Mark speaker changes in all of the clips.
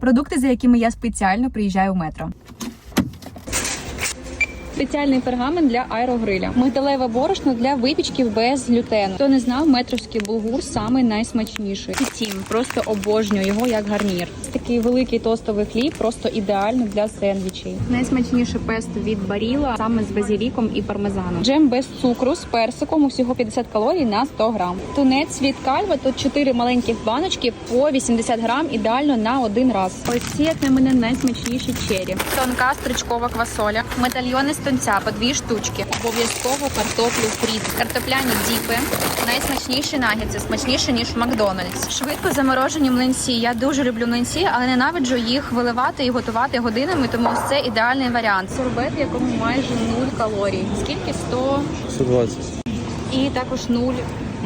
Speaker 1: Продукти, за якими я спеціально приїжджаю в метро.
Speaker 2: Спеціальний пергамент для аерогриля. Мигдалеве борошно для випічків без глютену. Хто не знав, метровський булгур самий найсмачніший. Тім просто обожнюю його як гарнір. Такий великий тостовий хліб, просто ідеально для сендвічей. Найсмачніше песто від баріла саме з базіліком і пармезаном. Джем без цукру з персиком. Усього 50 калорій на 100 грам. Тунець від кальва. Тут 4 маленьких баночки по 80 грам. Ідеально на один раз. Ось ці, як на мене, найсмачніші чері. Тонка стручкова квасоля, медальйони з тунця по дві штучки. Обов'язково картоплю фрі, картопляні діпи. Найсмачніші нагетси, смачніше ніж в Макдональдс. Швидко заморожені млинці. Я дуже люблю млинці, але ненавиджу їх виливати і готувати годинами, тому ось це ідеальний варіант. Сорбет, в якому майже нуль калорій. Скільки 100
Speaker 3: 120.
Speaker 2: і також нуль,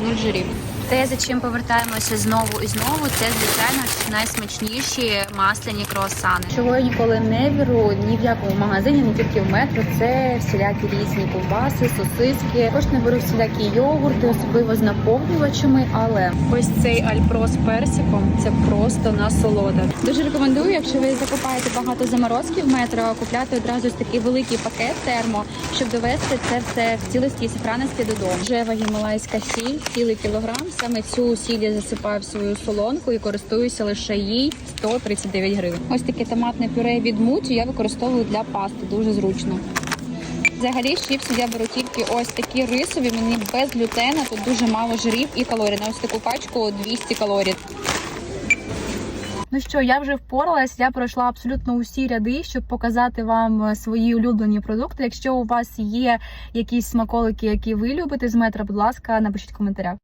Speaker 2: нуль жирів. Те, за чим повертаємося знову і знову, це звичайно найсмачніші масляні круасани. Чого я ніколи не беру ні в якому магазині, не тільки в метро. Це всілякі різні ковбаси, сосиски. Також не беру всілякі йогурти, особливо з наповнювачами. Але ось цей альпро з персиком це просто насолода. Дуже рекомендую, якщо ви закупаєте багато заморозків в метро, купляти одразу ось такий великий пакет термо, щоб довести це все в цілості і сохранності додому. Жева гімалайська сіль, цілий кілограм. Саме цю сіль я засипаю в свою солонку і користуюся лише їй 139 гривень. Ось таке томатне пюре від муті я використовую для пасти. Дуже зручно. Взагалі з я беру тільки ось такі рисові, мені без глютена, тут дуже мало жирів і калорій. На ось таку пачку 200 калорій.
Speaker 1: Ну що, я вже впоралась. Я пройшла абсолютно усі ряди, щоб показати вам свої улюблені продукти. Якщо у вас є якісь смаколики, які ви любите з метро, будь ласка, напишіть в коментарях.